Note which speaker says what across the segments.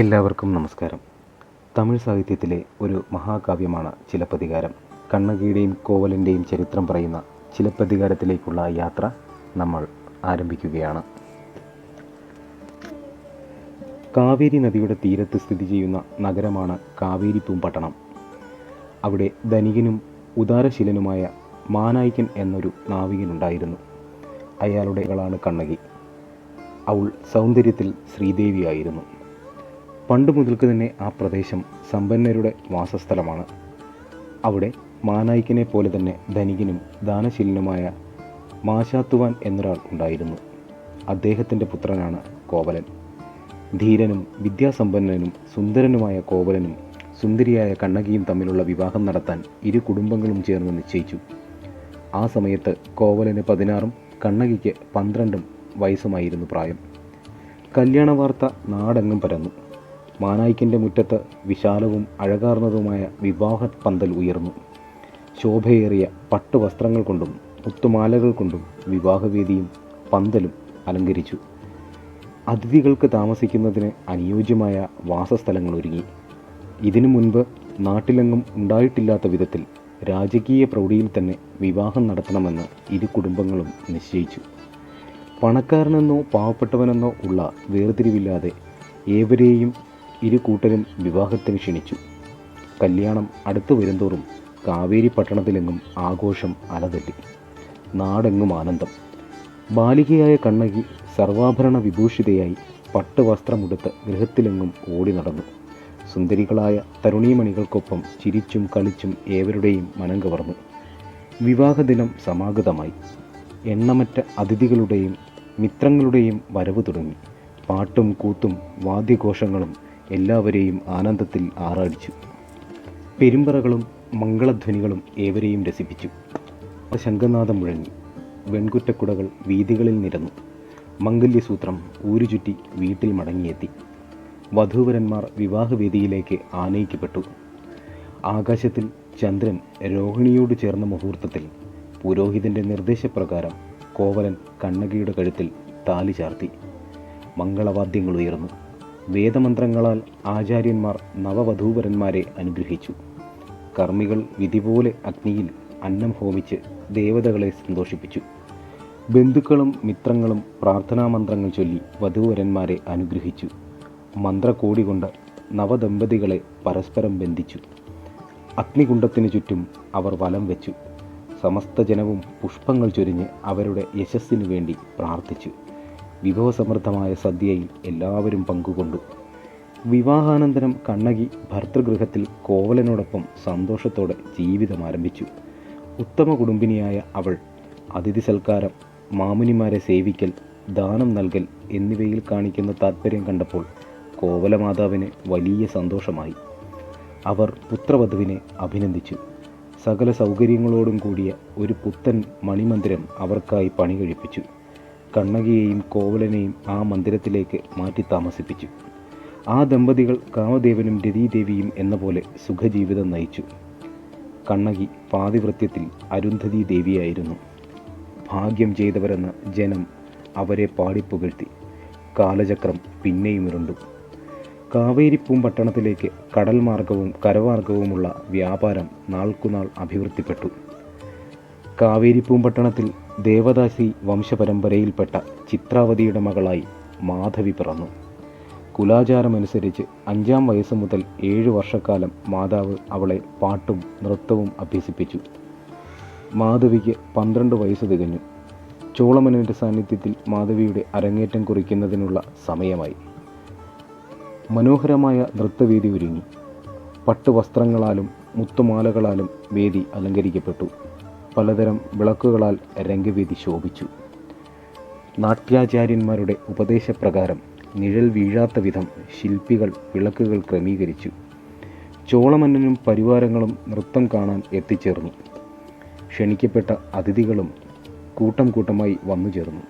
Speaker 1: എല്ലാവർക്കും നമസ്കാരം. തമിഴ് സാഹിത്യത്തിലെ ഒരു മഹാകാവ്യമാണ് ചിലപ്പതികാരം. കണ്ണകിയുടെയും കോവലിന്റെയും ചരിത്രം പറയുന്ന ചിലപ്പതികാരത്തിലേക്കുള്ള യാത്ര നമ്മൾ ആരംഭിക്കുകയാണ്. കാവേരി നദിയുടെ തീരത്ത് സ്ഥിതി ചെയ്യുന്ന നഗരമാണ് കാവേരി പൂമ്പട്ടണം. അവിടെ ധനികനും ഉദാരശീലനുമായ മാനായിക്കൻ എന്നൊരു നാവികനുണ്ടായിരുന്നു അയാളുടെ കളാണ് കണ്ണകി. അവൾ സൗന്ദര്യത്തിൽ ശ്രീദേവിയായിരുന്നു. പണ്ട് മുതൽക്ക് തന്നെ ആ പ്രദേശം സമ്പന്നരുടെ വാസസ്ഥലമാണ്. അവിടെ മാനായിക്കനെ പോലെ തന്നെ ധനികനും ദാനശീലനുമായ മാശാത്തുവാൻ എന്നൊരാൾ ഉണ്ടായിരുന്നു. അദ്ദേഹത്തിന്റെ പുത്രനാണ് കോവലൻ. ധീരനും വിദ്യാസമ്പന്നനും സുന്ദരനുമായ കോവലനും സുന്ദരിയായ കണ്ണകിയും തമ്മിലുള്ള വിവാഹം നടത്താൻ ഇരു കുടുംബങ്ങളും ചേർന്ന് നിശ്ചയിച്ചു. ആ സമയത്ത് കോവലന് പതിനാറും കണ്ണകിക്ക് പന്ത്രണ്ടും വയസ്സുമായിരുന്നു പ്രായം. കല്യാണ വാർത്ത നാടെങ്ങും പരന്നു. മാനായിക്കിന്റെ മുറ്റത്ത് വിശാലവും അഴകാർന്നതുമായ വിവാഹ പന്തൽ ഉയർന്നു. ശോഭയേറിയ പട്ടുവസ്ത്രങ്ങൾ കൊണ്ടും മുത്തുമാലകൾ കൊണ്ടും വിവാഹവേദിയും പന്തലും അലങ്കരിച്ചു. അതിഥികൾക്ക് താമസിക്കുന്നതിന് അനുയോജ്യമായ വാസസ്ഥലങ്ങൾ ഒരുങ്ങി. ഇതിനു മുൻപ് നാട്ടിലെങ്ങും ഉണ്ടായിട്ടില്ലാത്ത വിധത്തിൽ രാജകീയ പ്രൗഢിയിൽ തന്നെ വിവാഹം നടത്തണമെന്ന് ഇരു കുടുംബങ്ങളും നിശ്ചയിച്ചു. പണക്കാരനെന്നോ പാവപ്പെട്ടവനെന്നോ ഉള്ള വേർതിരിവില്ലാതെ ഏവരെയും ഇരു കൂട്ടരും വിവാഹത്തിന് ക്ഷണിച്ചു. കല്യാണം അടുത്തു വരുന്തോറും കാവേരി പട്ടണത്തിലെങ്ങും ആഘോഷം അലതല്ലി. നാടെങ്ങും ആനന്ദം. ബാലികയായ കണ്ണകി സർവാഭരണ വിഭൂഷിതയായി പട്ടുവസ്ത്രമുടുത്ത് ഗൃഹത്തിലെങ്ങും ഓടി നടന്നു. സുന്ദരികളായ തരുണീമണികൾക്കൊപ്പം ചിരിച്ചും കളിച്ചും ഏവരുടെയും മനം കവർന്നു. വിവാഹദിനം സമാഗതമായി. എണ്ണമറ്റ അതിഥികളുടെയും മിത്രങ്ങളുടെയും വരവ് തുടങ്ങി. പാട്ടും കൂത്തും വാദ്യഘോഷങ്ങളും എല്ലാവരെയും ആനന്ദത്തിൽ ആറാടിച്ചു. പെരുമ്പറകളും മംഗളധ്വനികളും ഏവരെയും രസിപ്പിച്ചു. ശംഖനാഥം മുഴങ്ങി. വെൺകുറ്റക്കുടകൾ വീതികളിൽ നിരന്നു. മംഗല്യസൂത്രം ഊരുചുറ്റി വീട്ടിൽ മടങ്ങിയെത്തി. വധൂവരന്മാർ വിവാഹവേദിയിലേക്ക് ആനയിക്കപ്പെട്ടു. ആകാശത്തിൽ ചന്ദ്രൻ രോഹിണിയോട് ചേർന്ന മുഹൂർത്തത്തിൽ പുരോഹിതന്റെ നിർദ്ദേശപ്രകാരം കോവലൻ കണ്ണകിയുടെ കഴുത്തിൽ താലി ചാർത്തി. മംഗളവാദ്യങ്ങൾ ഉയർന്നു. വേദമന്ത്രങ്ങളാൽ ആചാര്യന്മാർ നവവധൂവരന്മാരെ അനുഗ്രഹിച്ചു. കർമ്മികൾ വിധിപോലെ അഗ്നിയിൽ അന്നം ഹോമിച്ച് ദേവതകളെ സന്തോഷിപ്പിച്ചു. ബന്ധുക്കളും മിത്രങ്ങളും പ്രാർത്ഥനാ മന്ത്രങ്ങൾ ചൊല്ലി വധൂവരന്മാരെ അനുഗ്രഹിച്ചു. മന്ത്രക്കോടി കൊണ്ട് നവദമ്പതികളെ പരസ്പരം ബന്ധിച്ചു. അഗ്നികുണ്ഡത്തിനു ചുറ്റും അവർ വലം വെച്ചു. സമസ്ത ജനവും പുഷ്പങ്ങൾ ചൊരിഞ്ഞ് അവരുടെ യശസ്സിനു വേണ്ടി പ്രാർത്ഥിച്ചു. വിഭവസമൃദ്ധമായ സദ്യയിൽ എല്ലാവരും പങ്കുകൊണ്ടു. വിവാഹാനന്തരം കണ്ണകി ഭർതൃഗൃഹത്തിൽ കോവലനോടൊപ്പം സന്തോഷത്തോടെ ജീവിതം ആരംഭിച്ചു ഉത്തമ കുടുംബിനിയായ അവൾ അതിഥി സൽക്കാരം മാമുനിമാരെ സേവിക്കൽ ദാനം നൽകൽ എന്നിവയിൽ കാണിക്കുന്ന താത്പര്യം കണ്ടപ്പോൾ കോവലമാതാവിന് വലിയ സന്തോഷമായി. അവർ പുത്രവധുവിനെ അഭിനന്ദിച്ചു. സകല സൗകര്യങ്ങളോടും കൂടിയ ഒരു പുത്തൻ മണിമന്ദിരം അവർക്കായി പണി കഴിപ്പിച്ചു കണ്ണകിയെയും കോവലനെയും ആ മന്ദിരത്തിലേക്ക് മാറ്റി താമസിപ്പിച്ചു. ആ ദമ്പതികൾ കാമദേവനും രതീദേവിയും എന്ന പോലെ സുഖജീവിതം നയിച്ചു. കണ്ണകി പാതിവൃത്യത്തിൽ അരുന്ധതി ദേവിയായിരുന്നു ഭാഗ്യം ചെയ്തവരെന്ന് ജനം അവരെ പാടിപ്പുകഴ്ത്തി. കാലചക്രം പിന്നെയും ഇരുണ്ടു. കാവേരിപ്പൂം പട്ടണത്തിലേക്ക് കടൽ മാർഗവും കരമാർഗവുമുള്ള വ്യാപാരം നാൾക്കുനാൾ അഭിവൃദ്ധിപ്പെട്ടു. കാവേരിപ്പൂം പട്ടണത്തിൽ ദേവദാസി വംശപരമ്പരയിൽപ്പെട്ട ചിത്രാവതിയുടെ മകളായി മാധവി പിറന്നു. കുലാചാരമനുസരിച്ച് അഞ്ചാം വയസ്സ് മുതൽ ഏഴ് വർഷക്കാലം മാതാവ് അവളെ പാട്ടും നൃത്തവും അഭ്യസിപ്പിച്ചു. മാധവിക്ക് പന്ത്രണ്ട് വയസ്സ് തികഞ്ഞു. ചോളമനന്റെ സാന്നിധ്യത്തിൽ മാധവിയുടെ അരങ്ങേറ്റം കുറിക്കുന്നതിനുള്ള സമയമായി. മനോഹരമായ നൃത്തവേദി ഒരുങ്ങി. പട്ടുവസ്ത്രങ്ങളാലും മുത്തുമാലകളാലും വേദി അലങ്കരിക്കപ്പെട്ടു. പലതരം വിളക്കുകളാൽ രംഗവേദി ശോഭിച്ചു. നാട്യാചാര്യന്മാരുടെ ഉപദേശപ്രകാരം നിഴൽ വീഴാത്ത വിധം ശില്പികൾ വിളക്കുകൾ ക്രമീകരിച്ചു. ചോളമന്നനും പരിവാരങ്ങളും നൃത്തം കാണാൻ എത്തിച്ചേർന്നു. ക്ഷണിക്കപ്പെട്ട അതിഥികളും കൂട്ടം കൂട്ടമായി വന്നു ചേർന്നു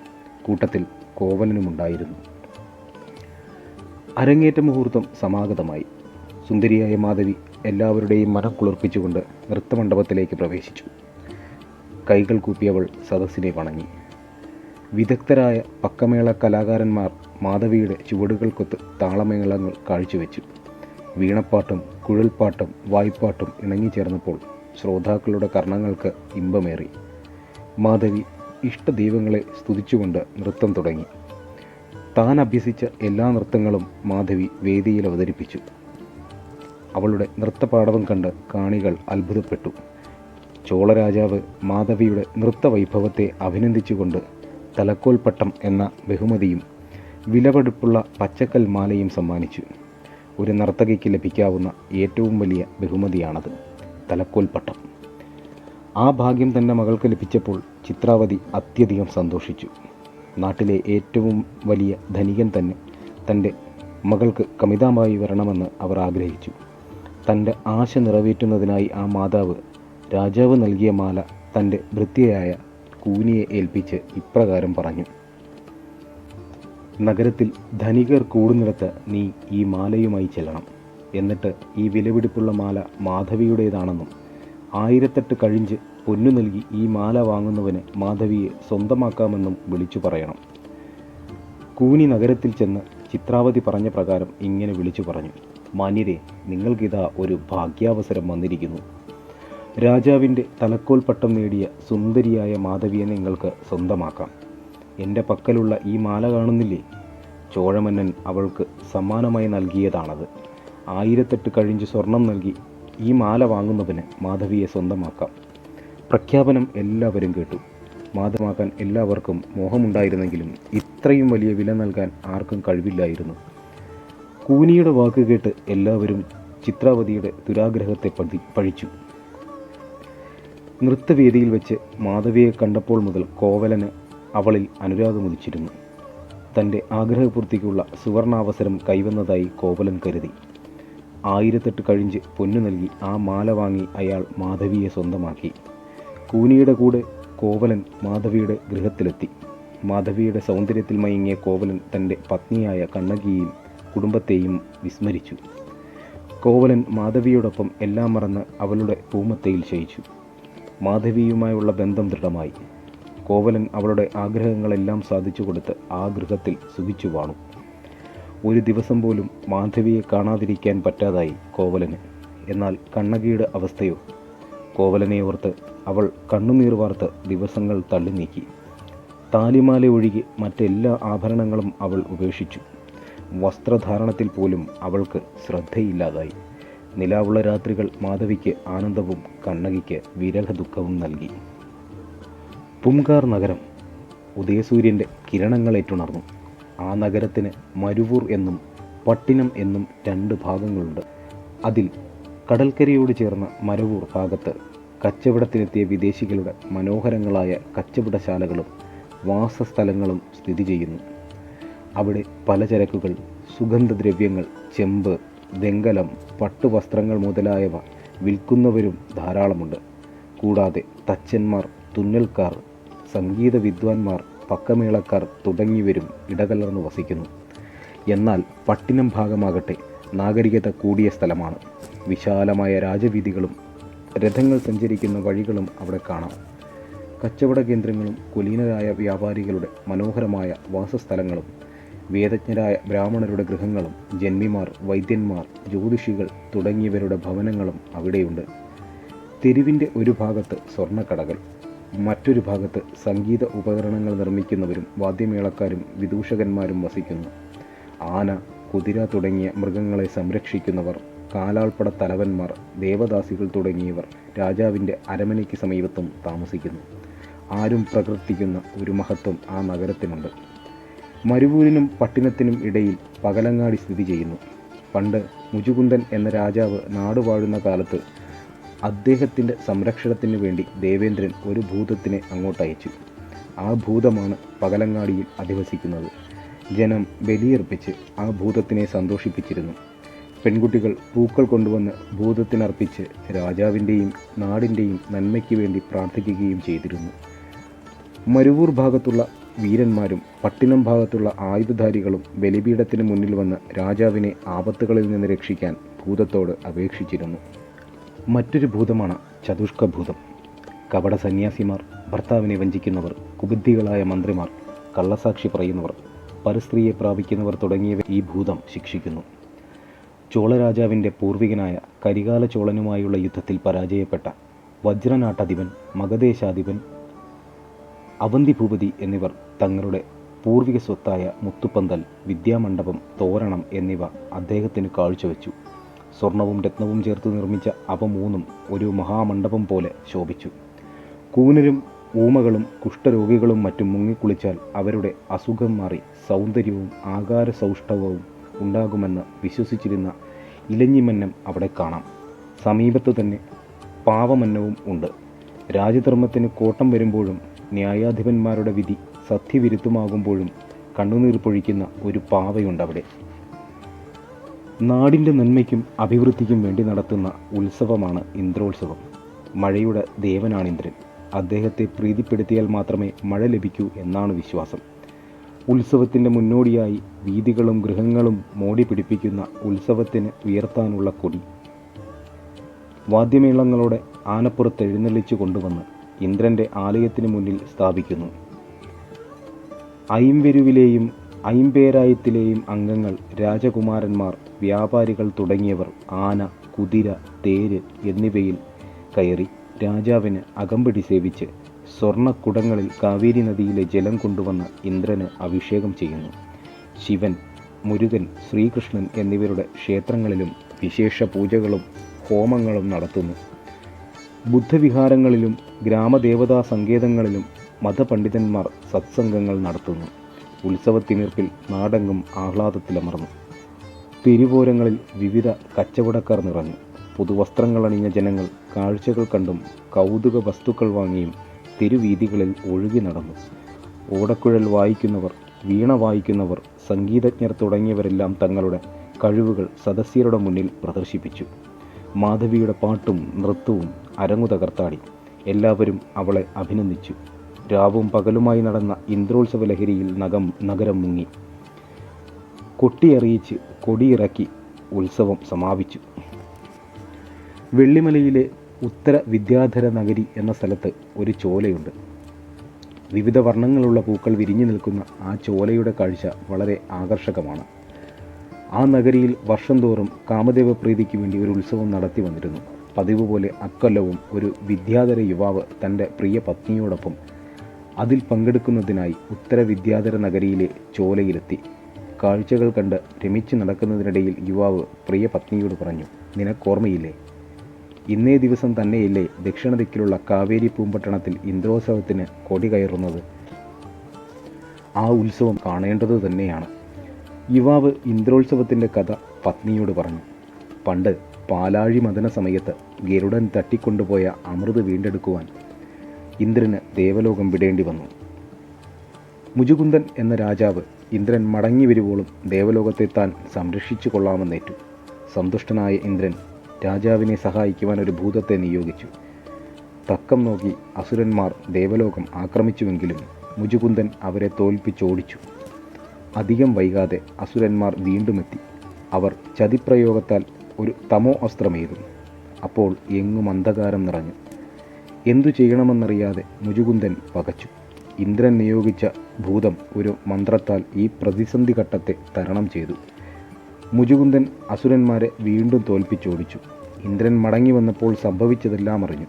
Speaker 1: കൂട്ടത്തിൽ കോവലനുമുണ്ടായിരുന്നു അരങ്ങേറ്റ മുഹൂർത്തം സമാഗതമായി. സുന്ദരിയായ മാധവി എല്ലാവരുടെയും മനം കുളിർപ്പിച്ചുകൊണ്ട് നൃത്തമണ്ഡപത്തിലേക്ക് പ്രവേശിച്ചു. കൈകൾ കൂപ്പിയവൾ സദസ്സിനെ വണങ്ങി. വിദഗ്ധരായ പക്കമേള കലാകാരന്മാർ മാധവിയുടെ ചുവടുകൾക്കൊത്ത് താളമേളങ്ങൾ കാഴ്ചവെച്ചു. വീണപ്പാട്ടും കുഴൽപ്പാട്ടും വായ്പാട്ടും ഇണങ്ങിച്ചേർന്നപ്പോൾ ശ്രോതാക്കളുടെ കർണങ്ങൾക്ക് ഇമ്പമേറി. മാധവി ഇഷ്ടദൈവങ്ങളെ സ്തുതിച്ചുകൊണ്ട് നൃത്തം തുടങ്ങി. താൻ അഭ്യസിച്ച എല്ലാ നൃത്തങ്ങളും മാധവി വേദിയിൽ അവതരിപ്പിച്ചു. അവളുടെ നൃത്തപാടവം കണ്ട് കാണികൾ അത്ഭുതപ്പെട്ടു. ചോളരാജാവ് മാധവിയുടെ നൃത്തവൈഭവത്തെ അഭിനന്ദിച്ചുകൊണ്ട് തലക്കോൽപ്പട്ടം എന്ന ബഹുമതിയും വിലവടുപ്പുള്ള പച്ചക്കൽ മാലയും സമ്മാനിച്ചു. ഒരു നർത്തകിക്ക് ലഭിക്കാവുന്ന ഏറ്റവും വലിയ ബഹുമതിയാണത് തലക്കോൽപ്പട്ടം. ആ ഭാഗ്യം തന്റെ മകൾക്ക് ലഭിച്ചപ്പോൾ ചിത്രാവതി അത്യധികം സന്തോഷിച്ചു. നാട്ടിലെ ഏറ്റവും വലിയ ധനികൻ തന്നെ തന്റെ മകൾക്ക് കമിതാമായി വരണമെന്ന് അവർ ആഗ്രഹിച്ചു. തന്റെ ആശ നിറവേറ്റുന്നതിനായി ആ മാതാവ് രാജാവ് നൽകിയ മാല തന്റെ ഭൃത്യയായ കൂനിയെ ഏൽപ്പിച്ച് ഇപ്രകാരം പറഞ്ഞു. നഗരത്തിൽ ധനികർ കൂടുന്നിടത്ത് നീ ഈ മാലയുമായി ചെല്ലണം. എന്നിട്ട് ഈ വിലപിടിപ്പുള്ള മാല മാധവിയുടേതാണെന്നും ആയിരത്തെട്ട് കഴിഞ്ഞ് പൊന്നു നൽകി ഈ മാല വാങ്ങുന്നവന് മാധവിയെ സ്വന്തമാക്കാമെന്നും വിളിച്ചു പറയണം. കൂനി നഗരത്തിൽ ചെന്ന് ചിത്രാവതി പറഞ്ഞ പ്രകാരം ഇങ്ങനെ വിളിച്ചു പറഞ്ഞു. മാന്യരെ നിങ്ങൾക്കിതാ ഒരു ഭാഗ്യാവസരം വന്നിരിക്കുന്നു. രാജാവിന്റെ തലക്കോൽ പട്ടം നേടിയ സുന്ദരിയായ മാധവിയെ നിങ്ങൾക്ക് സ്വന്തമാക്കാം. എന്റെ പക്കലുള്ള ഈ മാല കാണുന്നില്ലേ? ചോഴമന്നൻ അവൾക്ക് സമ്മാനമായി നൽകിയതാണത്. ആയിരത്തെട്ട് കഴിഞ്ഞ് സ്വർണം നൽകി ഈ മാല വാങ്ങുന്നവന് മാധവിയെ സ്വന്തമാക്കാം. പ്രഖ്യാപനം എല്ലാവരും കേട്ടു. മാധവമാക്കാൻ എല്ലാവർക്കും മോഹമുണ്ടായിരുന്നെങ്കിലും ഇത്രയും വലിയ വില നൽകാൻ ആർക്കും കഴിവില്ലായിരുന്നു. കൂനിയുടെ വാക്ക് കേട്ട് എല്ലാവരും ചിത്രാവതിയുടെ ദുരാഗ്രഹത്തെ പതി പഴിച്ചു. നൃത്തവേദിയിൽ വെച്ച് മാധവിയെ കണ്ടപ്പോൾ മുതൽ കോവലന് അവളിൽ അനുരാഗമുദിച്ചിരുന്നു തന്റെ ആഗ്രഹപൂർത്തിക്കുള്ള സുവർണാവസരം കൈവന്നതായി കോവലൻ കരുതി. ആയിരത്തെട്ട് കഴിഞ്ഞ് പൊന്നു നൽകി ആ മാല വാങ്ങി അയാൾ മാധവിയെ സ്വന്തമാക്കി. കൂനിയുടെ കൂടെ കോവലൻ മാധവിയുടെ ഗൃഹത്തിലെത്തി. മാധവിയുടെ സൗന്ദര്യത്തിൽ മയങ്ങിയ കോവലൻ തന്റെ പത്നിയായ കണ്ണകിയെയും കുടുംബത്തെയും വിസ്മരിച്ചു. കോവലൻ മാധവിയോടൊപ്പം എല്ലാം മറന്ന് അവളുടെ പൂമത്തയിൽ ശയിച്ചു. മാധവിയുമായുള്ള ബന്ധം ദൃഢമായി. കോവലൻ അവളുടെ ആഗ്രഹങ്ങളെല്ലാം സാധിച്ചു കൊടുത്ത് ആ ഗൃഹത്തിൽ സുഖിച്ചു വാണു. ഒരു ദിവസം പോലും മാധവിയെ കാണാതിരിക്കാൻ പറ്റാതായി കോവലന്. എന്നാൽ കണ്ണകിയുടെ അവസ്ഥയോ? കോവലനെ ഓർത്ത് അവൾ കണ്ണുനീർ വാർത്ത് ദിവസങ്ങൾ തള്ളി നീക്കി താലിമാല ഒഴികെ മറ്റെല്ലാ ആഭരണങ്ങളും അവൾ ഉപേക്ഷിച്ചു. വസ്ത്രധാരണത്തിൽ പോലും അവൾക്ക് ശ്രദ്ധയില്ലാതായി. നിലാവുള്ള രാത്രികൾ മാധവിക്ക് ആനന്ദവും കണ്ണകിക്ക് വിരഹ ദുഃഖവും നൽകി. പുംകാർ നഗരം ഉദയസൂര്യന്റെ കിരണങ്ങളേറ്റുണർന്നു. ആ നഗരത്തിന് മരുവൂർ എന്നും പട്ടിണം എന്നും രണ്ട് ഭാഗങ്ങളുണ്ട്. അതിൽ കടൽക്കരയോട് ചേർന്ന മരവൂർ ഭാഗത്ത് കച്ചവടത്തിനെത്തിയ വിദേശികളുടെ മനോഹരങ്ങളായ കച്ചവടശാലകളും വാസസ്ഥലങ്ങളും സ്ഥിതി ചെയ്യുന്നു. അവിടെ പലചരക്കുകൾ സുഗന്ധദ്രവ്യങ്ങൾ ചെമ്പ് വെങ്കലം പട്ടുവസ്ത്രങ്ങൾ മുതലായവ വിൽക്കുന്നവരും ധാരാളമുണ്ട്. കൂടാതെ തച്ചന്മാർ തുന്നൽക്കാർ സംഗീത വിദ്വാൻമാർ പക്കമേളക്കാർ തുടങ്ങിയവരും ഇടകലർന്നു വസിക്കുന്നു. എന്നാൽ പട്ടിനം ഭാഗമാകട്ടെ നാഗരികത കൂടിയ സ്ഥലമാണ്. വിശാലമായ രാജവീതികളും രഥങ്ങൾ സഞ്ചരിക്കുന്ന വഴികളും അവിടെ കാണാം. കച്ചവട കേന്ദ്രങ്ങളും കുലീനരായ വ്യാപാരികളുടെ മനോഹരമായ വാസസ്ഥലങ്ങളും വേദജ്ഞരായ ബ്രാഹ്മണരുടെ ഗൃഹങ്ങളും ജന്മിമാർ വൈദ്യന്മാർ ജ്യോതിഷികൾ തുടങ്ങിയവരുടെ ഭവനങ്ങളും അവിടെയുണ്ട്. തെരുവിന്റെ ഒരു ഭാഗത്ത് സ്വർണക്കടകൾ മറ്റൊരു ഭാഗത്ത് സംഗീത ഉപകരണങ്ങൾ നിർമ്മിക്കുന്നവരും വാദ്യമേളക്കാരും വിദൂഷകന്മാരും വസിക്കുന്നു. ആന കുതിര തുടങ്ങിയ മൃഗങ്ങളെ സംരക്ഷിക്കുന്നവർ കാലാൾപ്പട തലവന്മാർ ദേവദാസികൾ തുടങ്ങിയവർ രാജാവിന്റെ അരമനയ്ക്ക് സമീപത്തും താമസിക്കുന്നു. ആരും പ്രകീർത്തിക്കുന്ന ഒരു മഹത്വം ആ നഗരത്തിനുണ്ട്. മരുവൂരിനും പട്ടിണത്തിനും ഇടയിൽ പകലങ്ങാടി സ്ഥിതി ചെയ്യുന്നു. പണ്ട് മുജുകുന്ദൻ എന്ന രാജാവ് നാടുവാഴുന്ന കാലത്ത് അദ്ദേഹത്തിന്റെ സംരക്ഷണത്തിന് വേണ്ടി ദേവേന്ദ്രൻ ഒരു ഭൂതത്തിനെ അങ്ങോട്ടയച്ചു. ആ ഭൂതമാണ് പകലങ്ങാടിയിൽ അധിവസിക്കുന്നത്. ജനം ബലിയർപ്പിച്ച് ആ ഭൂതത്തിനെ സന്തോഷിപ്പിച്ചിരുന്നു. പെൺകുട്ടികൾ പൂക്കൾ കൊണ്ടുവന്ന് ഭൂതത്തിനർപ്പിച്ച് രാജാവിന്റെയും നാടിന്റെയും നന്മയ്ക്ക് വേണ്ടി പ്രാർത്ഥിക്കുകയും ചെയ്തിരുന്നു. മരുവൂർ ഭാഗത്തുള്ള വീരന്മാരും പട്ടിണം ഭാഗത്തുള്ള ആയുധധാരികളും ബലിപീഠത്തിന് മുന്നിൽ വന്ന് രാജാവിനെ ആപത്തുകളിൽ നിന്ന് രക്ഷിക്കാൻ ഭൂതത്തോട് അപേക്ഷിച്ചിരുന്നു. മറ്റൊരു ഭൂതമാണ് ചതുഷ്ക ഭൂതം കപട സന്യാസിമാർ ഭർത്താവിനെ വഞ്ചിക്കുന്നവർ കുബുദ്ധികളായ മന്ത്രിമാർ കള്ളസാക്ഷി പറയുന്നവർ പരസ്ത്രീയെ പ്രാപിക്കുന്നവർ തുടങ്ങിയവ ഈ ഭൂതം ശിക്ഷിക്കുന്നു. ചോളരാജാവിന്റെ പൂർവികനായ കരികാല ചോളനുമായുള്ള യുദ്ധത്തിൽ പരാജയപ്പെട്ട വജ്രനാട്ടധിപൻ മഗധേശാധിപൻ അവന്തി ഭൂപതി എന്നിവർ തങ്ങളുടെ പൂർവിക സ്വത്തായ മുത്തുപന്തൽ വിദ്യാമണ്ഡപം തോരണം എന്നിവ അദ്ദേഹത്തിന് കാഴ്ചവെച്ചു. സ്വർണവും രത്നവും ചേർത്ത് നിർമ്മിച്ച അവ മൂന്നും ഒരു മഹാമണ്ഡപം പോലെ ശോഭിച്ചു. കൂനരും ഊമകളും കുഷ്ഠരോഗികളും മറ്റും മുങ്ങിക്കുളിച്ചാൽ അവരുടെ അസുഖം മാറി സൗന്ദര്യവും ആകാര സൗഷ്ഠവവും ഉണ്ടാകുമെന്ന് വിശ്വസിച്ചിരുന്ന ഇലഞ്ഞിമന്നം അവിടെ കാണാം. സമീപത്ത് തന്നെ പാവമന്നവും ഉണ്ട്. രാജധർമ്മത്തിന് കോട്ടം വരുമ്പോഴും ന്യായാധിപന്മാരുടെ വിധി സത്യവിരുദ്ധമാകുമ്പോഴും കണ്ണുനീർ പൊഴിക്കുന്ന ഒരു പാവയുണ്ടവിടെ. നാടിന്റെ നന്മയ്ക്കും അഭിവൃദ്ധിക്കും വേണ്ടി നടത്തുന്ന ഉത്സവമാണ് ഇന്ദ്രോത്സവം. മഴയുടെ ദേവനാണ് ഇന്ദ്രൻ അദ്ദേഹത്തെ പ്രീതിപ്പെടുത്തിയാൽ മാത്രമേ മഴ ലഭിക്കൂ എന്നാണ് വിശ്വാസം. ഉത്സവത്തിന്റെ മുന്നോടിയായി വീതികളും ഗൃഹങ്ങളും മോടി പിടിപ്പിക്കുന്ന ഉത്സവത്തിന് ഉയർത്താനുള്ള കൊടി. വാദ്യമേളങ്ങളോടെ ആനപ്പുറത്ത് എഴുന്നള്ളിച്ചു കൊണ്ടുവന്ന് ഇന്ദ്രന്റെ ആലയത്തിന് മുന്നിൽ സ്ഥാപിക്കുന്നു. ഐംവെരുവിലെയും ഐമ്പേരായത്തിലെയും അംഗങ്ങൾ രാജകുമാരന്മാർ വ്യാപാരികൾ തുടങ്ങിയവർ ആന കുതിര തേര് എന്നിവയിൽ കയറി രാജാവിന് അകമ്പടി സേവിച്ച് സ്വർണക്കുടങ്ങളിൽ കാവേരി നദിയിലെ ജലം കൊണ്ടുവന്ന് ഇന്ദ്രന് അഭിഷേകം ചെയ്യുന്നു. ശിവൻ മുരുകൻ ശ്രീകൃഷ്ണൻ എന്നിവരുടെ ക്ഷേത്രങ്ങളിലും വിശേഷ പൂജകളും ഹോമങ്ങളും നടത്തുന്നു. ബുദ്ധവിഹാരങ്ങളിലും ഗ്രാമദേവതാ സങ്കേതങ്ങളിലും മതപണ്ഡിതന്മാർ സത്സംഗങ്ങൾ നടത്തുന്നു. ഉത്സവത്തിനീർപ്പിൽ നാടെങ്ങും ആഹ്ലാദത്തിലമർന്നു. തിരുവോരങ്ങളിൽ വിവിധ കച്ചവടക്കാർ നിറഞ്ഞു. പുതുവസ്ത്രങ്ങൾ അണിഞ്ഞ ജനങ്ങൾ കാഴ്ചകൾ കണ്ടും കൗതുക വസ്തുക്കൾ വാങ്ങിയും തിരുവീതികളിൽ ഒഴുകി നടന്നു. ഓടക്കുഴൽ വായിക്കുന്നവർ വീണ വായിക്കുന്നവർ സംഗീതജ്ഞർ തുടങ്ങിയവരെല്ലാം തങ്ങളുടെ കഴിവുകൾ സദസ്യരുടെ മുന്നിൽ പ്രദർശിപ്പിച്ചു. മാധവിയുടെ പാട്ടും നൃത്തവും അരങ്ങു തകർത്താടി. എല്ലാവരും അവളെ അഭിനന്ദിച്ചു. രാവും പകലുമായി നടന്ന ഇന്ദ്രോത്സവ ലഹരിയിൽ നഗം നഗരം മുങ്ങി. കൊട്ടിയറിയിച്ച് കൊടിയിറക്കി ഉത്സവം സമാപിച്ചു. വെള്ളിമലയിലെ ഉത്തര വിദ്യാധര നഗരി എന്ന സ്ഥലത്ത് ഒരു ചോലയുണ്ട്. വിവിധ വർണങ്ങളുള്ള പൂക്കൾ വിരിഞ്ഞു നിൽക്കുന്ന ആ ചോലയുടെ കാഴ്ച വളരെ ആകർഷകമാണ്. ആ നഗരിയിൽ വർഷം തോറും കാമദേവ പ്രീതിക്ക് വേണ്ടി ഒരു ഉത്സവം നടത്തി വന്നിരുന്നു. പതിവ് പോലെ അക്കൊല്ലവും ഒരു വിദ്യാധര യുവാവ് തന്റെ പ്രിയ പത്നിയോടൊപ്പം അതിൽ പങ്കെടുക്കുന്നതിനായി ഉത്തര വിദ്യാധര നഗരിയിലെ ചോലയിലെത്തി. കാഴ്ചകൾ കണ്ട് രമിച്ച് നടക്കുന്നതിനിടയിൽ യുവാവ് പ്രിയ പത്നിയോട് പറഞ്ഞു നിനക്കോർമ്മയില്ലേ? ഇന്നേ ദിവസം തന്നെയില്ലേ ദക്ഷിണ ദിക്കിലുള്ള കാവേരി പൂമ്പട്ടണത്തിൽ ഇന്ദ്രോത്സവത്തിന് കൊടി കയറുന്നത്. ആ ഉത്സവം കാണേണ്ടത് തന്നെയാണ്. യുവാവ് ഇന്ദ്രോത്സവത്തിന്റെ കഥ പത്നിയോട് പറഞ്ഞു. പണ്ട് പാലാഴി മദന സമയത്ത് ഗരുഡൻ തട്ടിക്കൊണ്ടുപോയ അമൃത് വീണ്ടെടുക്കുവാൻ ഇന്ദ്രന് ദേവലോകം വിടേണ്ടി വന്നു. മുജുകുന്ദൻ എന്ന രാജാവ് ഇന്ദ്രൻ മടങ്ങി വരുവോളും ദേവലോകത്തെ താൻ സംരക്ഷിച്ചു കൊള്ളാമെന്നേറ്റു. സന്തുഷ്ടനായ ഇന്ദ്രൻ രാജാവിനെ സഹായിക്കുവാൻ ഒരു ഭൂതത്തെ നിയോഗിച്ചു. തക്കം നോക്കി അസുരന്മാർ ദേവലോകം ആക്രമിച്ചുവെങ്കിലും മുജുകുന്ദൻ അവരെ തോൽപ്പിച്ചോടിച്ചു. അധികം വൈകാതെ അസുരന്മാർ വീണ്ടുമെത്തി. അവർ ചതിപ്രയോഗത്താൽ ഒരു തമോ അസ്ത്രമെയ്തു അപ്പോൾ എങ്ങും അന്ധകാരം നിറഞ്ഞു. എന്തു ചെയ്യണമെന്നറിയാതെ മുജുകുന്ദൻ പകച്ചു ഇന്ദ്രൻ നിയോഗിച്ച ഭൂതം ഒരു മന്ത്രത്താൽ ഈ പ്രതിസന്ധി ഘട്ടത്തെ തരണം ചെയ്തു. മുജുകുന്ദൻ അസുരന്മാരെ വീണ്ടും തോൽപ്പിച്ചോടിച്ചു. ഇന്ദ്രൻ മടങ്ങി വന്നപ്പോൾ സംഭവിച്ചതെല്ലാം അറിഞ്ഞു.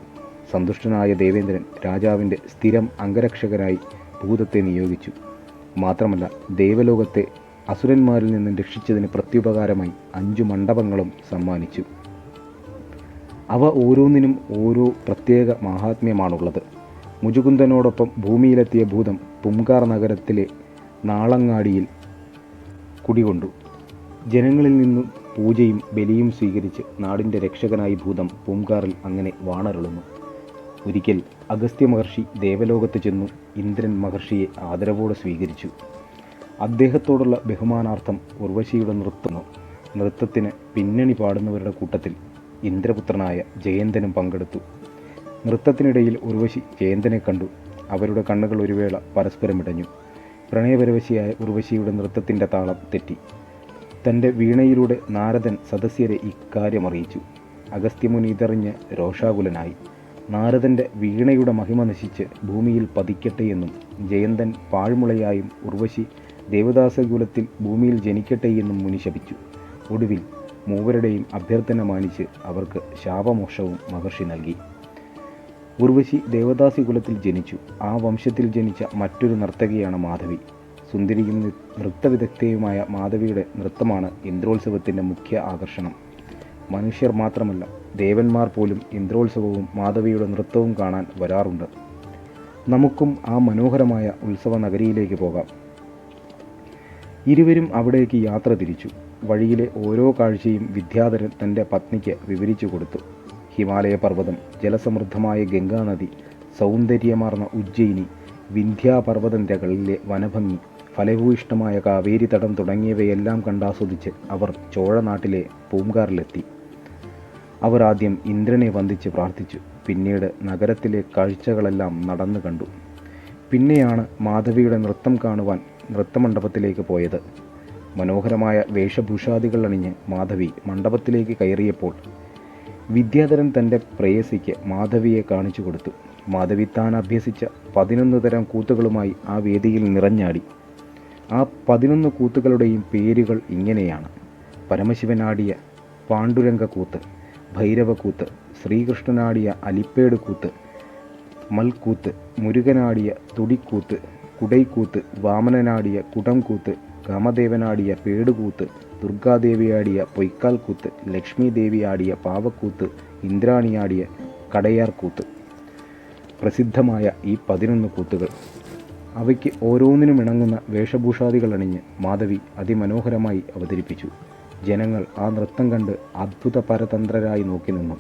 Speaker 1: സന്തുഷ്ടനായ ദേവേന്ദ്രൻ രാജാവിന്റെ സ്ഥിരം അംഗരക്ഷകരായി ഭൂതത്തെ നിയോഗിച്ചു. മാത്രമല്ല ദേവലോകത്തെ അസുരന്മാരിൽ നിന്നും രക്ഷിച്ചതിന് പ്രത്യുപകാരമായി അഞ്ചു മണ്ഡപങ്ങളും സമ്മാനിച്ചു. അവ ഓരോന്നിനും ഓരോ പ്രത്യേക മാഹാത്മ്യമാണുള്ളത്. മുജുകുന്ദനോടൊപ്പം ഭൂമിയിലെത്തിയ ഭൂതം പുംകാർ നഗരത്തിലെ നാളങ്ങാടിയിൽ കുടികൊണ്ടു. ജനങ്ങളിൽ നിന്നും പൂജയും ബലിയും സ്വീകരിച്ച് നാടിന്റെ രക്ഷകനായി ഭൂതം പൂങ്കാറിൽ അങ്ങനെ വാണരുളുന്നു. ഒരിക്കൽ അഗസ്ത്യ മഹർഷി ദേവലോകത്ത് ചെന്നു ഇന്ദ്രൻ മഹർഷിയെ ആദരവോടെ സ്വീകരിച്ചു. അദ്ദേഹത്തോടുള്ള ബഹുമാനാർത്ഥം ഉർവശിയുടെ നൃത്തം നൃത്തത്തിന് പിന്നണി പാടുന്നവരുടെ കൂട്ടത്തിൽ ഇന്ദ്രപുത്രനായ ജയന്തനും പങ്കെടുത്തു. നൃത്തത്തിനിടയിൽ ഉർവശി ജയന്തനെ കണ്ടു. അവരുടെ കണ്ണുകൾ ഒരു വേള പരസ്പരം ഇടഞ്ഞു. പ്രണയപരവശിയായ ഉർവശിയുടെ നൃത്തത്തിന്റെ താളം തെറ്റി. തന്റെ വീണയിലൂടെ നാരദൻ സദസ്യരെ ഇക്കാര്യം അറിയിച്ചു. അഗസ്ത്യമുനി ഇതറിഞ്ഞ് രോഷാകുലനായി. നാരദന്റെ വീണയുടെ മഹിമ നശിച്ച് ഭൂമിയിൽ പതിക്കട്ടെ എന്നും ജയന്തൻ പാഴ്മുളയായും ഉർവശി ദേവദാസകുലത്തിൽ ഭൂമിയിൽ ജനിക്കട്ടെ എന്നും മുനി ശപിച്ചു. ഒടുവിൽ മൂവരുടെയും അഭ്യർത്ഥന മാനിച്ച് അവർക്ക് ശാപമോക്ഷവും മഹർഷി നൽകി. ഉർവശി ദേവദാസി കുലത്തിൽ ജനിച്ചു. ആ വംശത്തിൽ ജനിച്ച മറ്റൊരു നർത്തകിയാണ് മാധവി. സുന്ദരിയും നൃത്തവിദഗ്ധയുമായ മാധവിയുടെ നൃത്തമാണ് ഇന്ദ്രോത്സവത്തിന്റെ മുഖ്യ ആകർഷണം. മനുഷ്യർ മാത്രമല്ല ദേവന്മാർ പോലും ഇന്ദ്രോത്സവവും മാധവിയുടെ നൃത്തവും കാണാൻ വരാറുണ്ട്. നമുക്കും ആ മനോഹരമായ ഉത്സവ നഗരിയിലേക്ക് പോകാം. ഇരുവരും അവിടേക്ക് യാത്ര തിരിച്ചു. വഴിയിലെ ഓരോ കാഴ്ചയും വിദ്യാധരൻ തന്റെ പത്നിക്ക് വിവരിച്ചു കൊടുത്തു. ഹിമാലയ പർവതം ജലസമൃദ്ധമായ ഗംഗാനദി സൗന്ദര്യമാർന്ന ഉജ്ജയിനി വിന്ധ്യാപർവത നിരകളിലെ വനഭംഗി ഫലഭൂയിഷ്ടമായ കാവേരി തടം തുടങ്ങിയവയെല്ലാം കണ്ടാസ്വദിച്ച് അവർ ചോഴനാട്ടിലെ പൂങ്കാറിലെത്തി. അവർ ആദ്യം ഇന്ദ്രനെ വന്ദിച്ച് പ്രാർത്ഥിച്ചു. പിന്നീട് നഗരത്തിലെ കാഴ്ചകളെല്ലാം നടന്നു കണ്ടു. പിന്നെയാണ് മാധവിയുടെ നൃത്തം കാണുവാൻ നൃത്തമണ്ഡപത്തിലേക്ക് പോയത്. മനോഹരമായ വേഷഭൂഷാദികൾ അണിഞ്ഞ് മാധവി മണ്ഡപത്തിലേക്ക് കയറിയപ്പോൾ വിദ്യാധരൻ തന്റെ പ്രേയസിക്ക് മാധവിയെ കാണിച്ചു കൊടുത്തു. മാധവി താൻ അഭ്യസിച്ച പതിനൊന്ന് തരം കൂത്തുകളുമായി ആ വേദിയിൽ നിറഞ്ഞാടി. ആ പതിനൊന്ന് കൂത്തുകളുടെയും പേരുകൾ ഇങ്ങനെയാണ്. പരമശിവനാടിയ പാണ്ഡുരംഗക്കൂത്ത് ഭൈരവക്കൂത്ത് ശ്രീകൃഷ്ണനാടിയ അലിപ്പേട് കൂത്ത് മൽക്കൂത്ത് മുരുകനാടിയ തുടിക്കൂത്ത് കുടൈക്കൂത്ത് വാമനനാടിയ കുടംകൂത്ത് കാമദേവനാടിയ പേടുകൂത്ത് ദുർഗാദേവിയാടിയ പൊയ്ക്കാൽ കൂത്ത് ലക്ഷ്മി ദേവിയാടിയ പാവക്കൂത്ത് ഇന്ദ്രാണിയാടിയ കടയാർകൂത്ത് പ്രസിദ്ധമായ ഈ പതിനൊന്ന് കൂത്തുകൾ. അവയ്ക്ക് ഓരോന്നിനും ഇണങ്ങുന്ന വേഷഭൂഷാദികൾ അണിഞ്ഞ് മാധവി അതിമനോഹരമായി അവതരിപ്പിച്ചു. ജനങ്ങൾ ആ നൃത്തം കണ്ട് അത്ഭുത പരതന്ത്രരായി നോക്കി നിന്നു.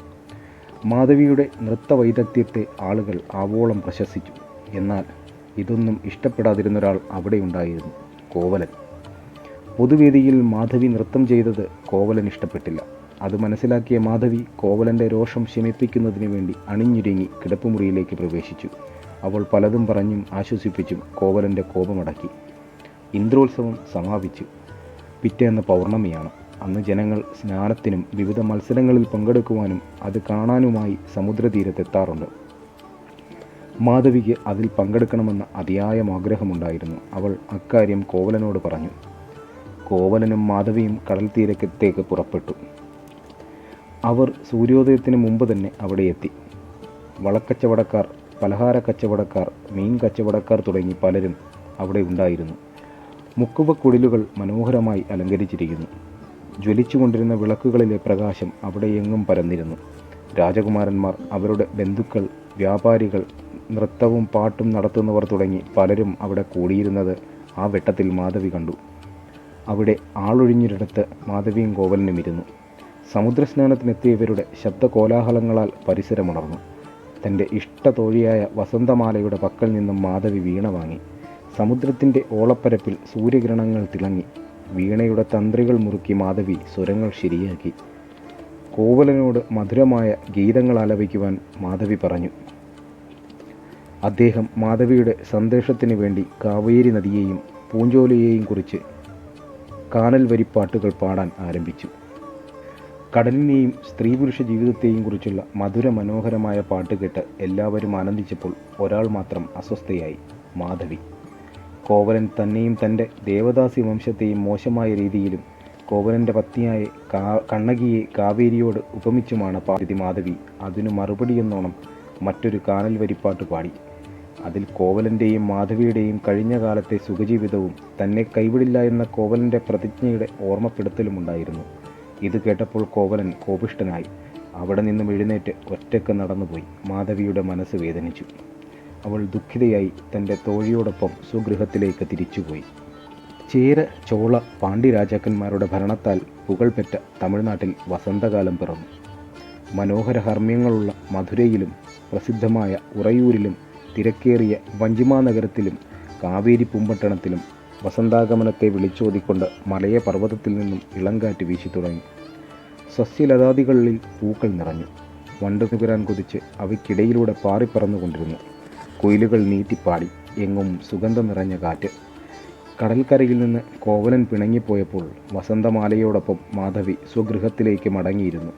Speaker 1: മാധവിയുടെ നൃത്തവൈദഗ്ധ്യത്തെ ആളുകൾ ആവോളം പ്രശംസിച്ചു. എന്നാൽ ഇതൊന്നും ഇഷ്ടപ്പെടാതിരുന്ന ഒരാൾ അവിടെ ഉണ്ടായിരുന്നു കോവലൻ. പൊതുവേദിയിൽ മാധവി നൃത്തം ചെയ്തത് കോവലൻ ഇഷ്ടപ്പെട്ടില്ല. അത് മനസ്സിലാക്കിയ മാധവി കോവലന്റെ രോഷം ശമിപ്പിക്കുന്നതിന് വേണ്ടി അണിഞ്ഞുരുങ്ങി കിടപ്പുമുറിയിലേക്ക് പ്രവേശിച്ചു. അവൾ പലതും പറഞ്ഞും ആശ്വസിപ്പിച്ചും കോവലന്റെ കോപമടക്കി. ഇന്ദ്രോത്സവം സമാപിച്ചു. പിറ്റേന്ന് പൗർണമിയാണ്. അന്ന് ജനങ്ങൾ സ്നാനത്തിനും വിവിധ മത്സരങ്ങളിൽ പങ്കെടുക്കുവാനും അത് കാണാനുമായി സമുദ്രതീരത്തെത്താറുണ്ട്. മാധവിക്ക് അതിൽ പങ്കെടുക്കണമെന്ന അതിയായ ആഗ്രഹമുണ്ടായിരുന്നു അവൾ അക്കാര്യം കോവലനോട് പറഞ്ഞു. കോവലനും മാധവിയും കടൽ തീരത്തേക്ക് പുറപ്പെട്ടു. അവർ സൂര്യോദയത്തിന് മുമ്പ് തന്നെ അവിടെ എത്തി. വളക്കച്ചവടക്കാർ പലഹാര കച്ചവടക്കാർ മീൻ കച്ചവടക്കാർ തുടങ്ങി പലരും അവിടെ ഉണ്ടായിരുന്നു. മുക്കുവക്കുടിലുകൾ മനോഹരമായി അലങ്കരിച്ചിരിക്കുന്നു. ജ്വലിച്ചുകൊണ്ടിരുന്ന വിളക്കുകളിലെ പ്രകാശം അവിടെയെങ്ങും പരന്നിരുന്നു. രാജകുമാരന്മാർ അവരുടെ ബന്ധുക്കൾ വ്യാപാരികൾ നൃത്തവും പാട്ടും നടത്തുന്നവർ തുടങ്ങി പലരും അവിടെ കൂടിയിരുന്നത് ആ വെട്ടത്തിൽ മാധവി കണ്ടു. അവിടെ ആളൊഴിഞ്ഞിരിടത്ത് മാധവിയും കോവലനും ഇരുന്നു. സമുദ്രസ്നാനത്തിനെത്തിയവരുടെ ശബ്ദകോലാഹലങ്ങളാൽ പരിസരമുണർന്നു. തന്റെ ഇഷ്ടതോഴിയായ വസന്തമാലയുടെ പക്കൽ നിന്നും മാധവി വീണ വാങ്ങി. സമുദ്രത്തിന്റെ ഓളപ്പരപ്പിൽ സൂര്യകിരണങ്ങൾ തിളങ്ങി. വീണയുടെ തന്ത്രികൾ മുറുക്കി മാധവി സ്വരങ്ങൾ ശരിയാക്കി. കോവലനോട് മധുരമായ ഗീതങ്ങൾ ആലപിക്കുവാൻ മാധവി പറഞ്ഞു. അദ്ദേഹം മാധവിയുടെ സന്ദേശത്തിന് വേണ്ടി കാവേരി നദിയെയും പൂഞ്ചോലയെയും കുറിച്ച് കാനൽ വരിപ്പാട്ടുകൾ പാടാൻ ആരംഭിച്ചു. കടലിനെയും സ്ത്രീ പുരുഷ ജീവിതത്തെയും കുറിച്ചുള്ള മധുര മനോഹരമായ പാട്ട് കേട്ട് എല്ലാവരും ആനന്ദിച്ചപ്പോൾ ഒരാൾ മാത്രം അസ്വസ്ഥയായി മാധവി. കോവലൻ തന്നെയും തന്റെ ദേവദാസി വംശത്തെയും മോശമായ രീതിയിലും കോവലന്റെ പത്നിയായ കാ കണ്ണകിയെ കാവേരിയോട് ഉപമിച്ചുമാണ് പാർവതി മാധവി അതിനു മറുപടിയെന്നോണം മറ്റൊരു കാനൽ വരിപ്പാട്ട് പാടി. അതിൽ കോവലന്റെയും മാധവിയുടെയും കഴിഞ്ഞ കാലത്തെ സുഖജീവിതവും തന്നെ കൈവിടില്ല എന്ന കോവലന്റെ പ്രതിജ്ഞയുടെ ഓർമ്മപ്പെടുത്തലുമുണ്ടായിരുന്നു ഇത് കേട്ടപ്പോൾ കോവലൻ കോപിഷ്ടനായി അവിടെ നിന്നും എഴുന്നേറ്റ് ഒറ്റയ്ക്ക് നടന്നുപോയി. മാധവിയുടെ മനസ്സ് വേദനിച്ചു. അവൾ ദുഃഖിതയായി തന്റെ തോഴിയോടൊപ്പം സ്വഗൃഹത്തിലേക്ക് തിരിച്ചുപോയി. ചേര ചോള പാണ്ഡ്യ രാജാക്കന്മാരുടെ ഭരണത്താൽ പുകൾപെറ്റ തമിഴ്നാട്ടിൽ വസന്തകാലം പിറന്നു. മനോഹര ഹർമ്മ്യങ്ങളുള്ള മധുരയിലും പ്രസിദ്ധമായ ഉറയൂരിലും തിരക്കേറിയ വഞ്ചിമാ നഗരത്തിലും കാവേരി പൂമ്പട്ടണത്തിലും വസന്താഗമനത്തെ വിളിച്ചോതിക്കൊണ്ട് മലയ പർവതത്തിൽ നിന്നും ഇളങ്കാറ്റ് വീശി തുടങ്ങി. സസ്യലതാദികളിൽ പൂക്കൾ നിറഞ്ഞു. വണ്ട് നുകരാൻ കൊതിച്ച് അവയ്ക്കിടയിലൂടെ പാറിപ്പറന്നുകൊണ്ടിരുന്നു. കുയിലുകൾ നീട്ടിപ്പാടി എങ്ങും സുഗന്ധം നിറഞ്ഞ കാറ്റ്. കടൽക്കരയിൽ നിന്ന് കോവലൻ പിണങ്ങിപ്പോയപ്പോൾ വസന്തമാലയോടൊപ്പം മാധവി സ്വഗൃഹത്തിലേക്ക് മടങ്ങിയിരുന്നു.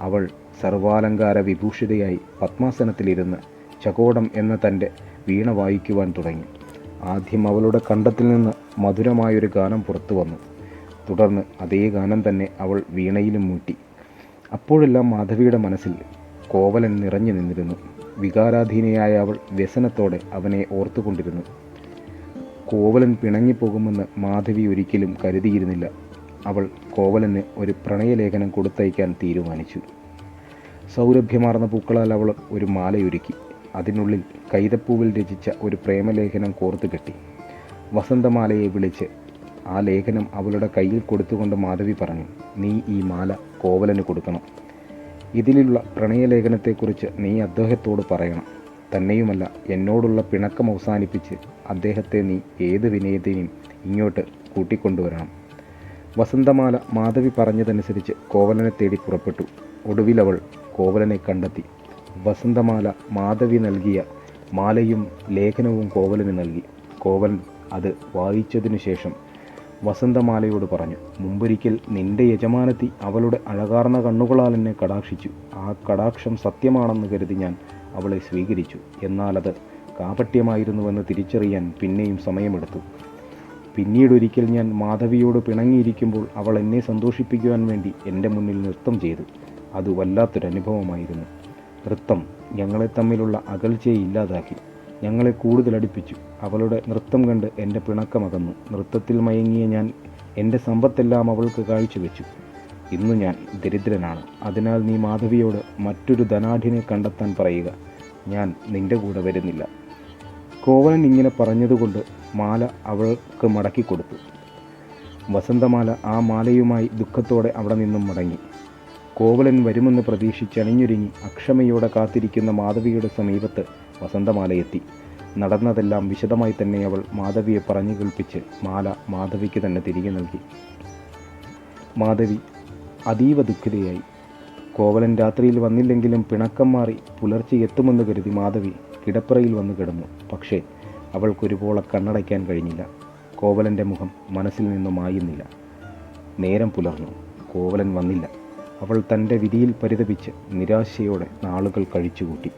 Speaker 1: അവൾ സർവാലങ്കാര വിഭൂഷിതയായി പത്മാസനത്തിലിരുന്ന് ചകോടം എന്ന തന്റെ വീണ വായിക്കുവാൻ തുടങ്ങി. ആദ്യം അവളുടെ കണ്ടത്തിൽ നിന്ന് മധുരമായൊരു ഗാനം പുറത്തു വന്നു. തുടർന്ന് അതേ ഗാനം തന്നെ അവൾ വീണയിലും മൂട്ടി. അപ്പോഴെല്ലാം മാധവിയുടെ മനസ്സിൽ കോവലൻ നിറഞ്ഞു നിന്നിരുന്നു. വികാരാധീനയായ അവൾ വ്യസനത്തോടെ അവനെ ഓർത്തുകൊണ്ടിരുന്നു. കോവലൻ പിണങ്ങിപ്പോകുമെന്ന് മാധവി ഒരിക്കലും കരുതിയിരുന്നില്ല. അവൾ കോവലന് ഒരു പ്രണയലേഖനം കൊടുത്തയക്കാൻ തീരുമാനിച്ചു. സൗരഭ്യമാർന്ന പൂക്കളാൽ അവൾ ഒരു മാലയൊരുക്കി. അതിനുള്ളിൽ കൈതപ്പൂവിൽ രചിച്ച ഒരു പ്രേമലേഖനം കോർത്തു കെട്ടി. വസന്തമാലയെ വിളിച്ച് ആ ലേഖനം അവളുടെ കയ്യിൽ കൊടുത്തുകൊണ്ട് മാധവി പറഞ്ഞു നീ ഈ മാല കോവലന് കൊടുക്കണം. ഇതിലുള്ള പ്രണയലേഖനത്തെക്കുറിച്ച് നീ അദ്ദേഹത്തോട് പറയണം. തന്നെയുമല്ല എന്നോടുള്ള പിണക്കം അവസാനിപ്പിച്ച് അദ്ദേഹത്തെ നീ ഏത് വിനയത്തെയും ഇങ്ങോട്ട് കൂട്ടിക്കൊണ്ടുവരണം. വസന്തമാല മാധവി പറഞ്ഞതനുസരിച്ച് കോവലനെ തേടി പുറപ്പെട്ടു. ഒടുവിൽ അവൾ കോവലനെ കണ്ടെത്തി. വസന്തമാല മാധവി നൽകിയ മാലയും ലേഖനവും കോവലന് നൽകി. കോവലൻ അത് വായിച്ചതിനു ശേഷം വസന്തമാലയോട് പറഞ്ഞു മുമ്പൊരിക്കൽ നിന്റെ യജമാനത്തി അവളുടെ അഴകാർന്ന കണ്ണുകളാൽ എന്നെ കടാക്ഷിച്ചു. ആ കടാക്ഷം സത്യമാണെന്ന് കരുതി ഞാൻ അവളെ സ്വീകരിച്ചു. എന്നാൽ അത് കാപട്യമായിരുന്നുവെന്ന് തിരിച്ചറിയാൻ പിന്നെയും സമയമെടുത്തു. പിന്നീടൊരിക്കൽ ഞാൻ മാധവിയോട് പിണങ്ങിയിരിക്കുമ്പോൾ അവൾ എന്നെ സന്തോഷിപ്പിക്കുവാൻ വേണ്ടി എന്റെ മുന്നിൽ നൃത്തം ചെയ്തു. അത് വല്ലാത്തൊരനുഭവമായിരുന്നു. നൃത്തം ഞങ്ങളെ തമ്മിലുള്ള അകൽച്ചയെ ഇല്ലാതാക്കി. ഞങ്ങളെ കൂടുതൽ അടുപ്പിച്ചു അവളുടെ നൃത്തം കണ്ട് എന്റെ പിണക്കമകന്നു. നൃത്തത്തിൽ മയങ്ങിയ ഞാൻ എന്റെ സമ്പത്തെല്ലാം അവൾക്ക് കാഴ്ചവെച്ചു. ഇന്ന് ഞാൻ ദരിദ്രനാണ്. അതിനാൽ നീ മാധവിയോട് മറ്റൊരു ധനാഢ്യനെ കണ്ടെത്താൻ പറയുക. ഞാൻ നിന്റെ കൂടെ വരുന്നില്ല. കോവലൻ ഇങ്ങനെ പറഞ്ഞതുകൊണ്ട് മാല അവൾക്ക് മടക്കി കൊടുത്തു. വസന്തമാല ആ മാലയുമായി ദുഃഖത്തോടെ അവിടെ നിന്നും മടങ്ങി. കോവലൻ വരുമെന്ന് പ്രതീക്ഷിച്ച് അണിഞ്ഞൊരുങ്ങി അക്ഷമയോടെ കാത്തിരിക്കുന്ന മാധവിയുടെ സമീപത്ത് വസന്തമാല എത്തി നടന്നതെല്ലാം വിശദമായി തന്നെ അവൾ മാധവിയെ പറഞ്ഞു കേൾപ്പിച്ച് മാല മാധവിക്ക് തന്നെ തിരികെ നൽകി. മാധവി അതീവ ദുഃഖിതയായി. കോവലൻ രാത്രിയിൽ വന്നില്ലെങ്കിലും പിണക്കം മാറി പുലർച്ചെ എത്തുമെന്ന് കരുതി മാധവി കിടപ്പറയിൽ വന്ന് കിടന്നു. പക്ഷേ അവൾക്കൊരുപോളെ കണ്ണടയ്ക്കാൻ കഴിഞ്ഞില്ല. കോവലന്റെ മുഖം മനസ്സിൽ നിന്നും മായുന്നില്ല നേരം പുലർന്നു. കോവലൻ വന്നില്ല. അവൾ തന്റെ വിധിയിൽ പരിതപിച്ച് നിരാശയോടെ നാളുകൾ കഴിച്ചുകൂട്ടി.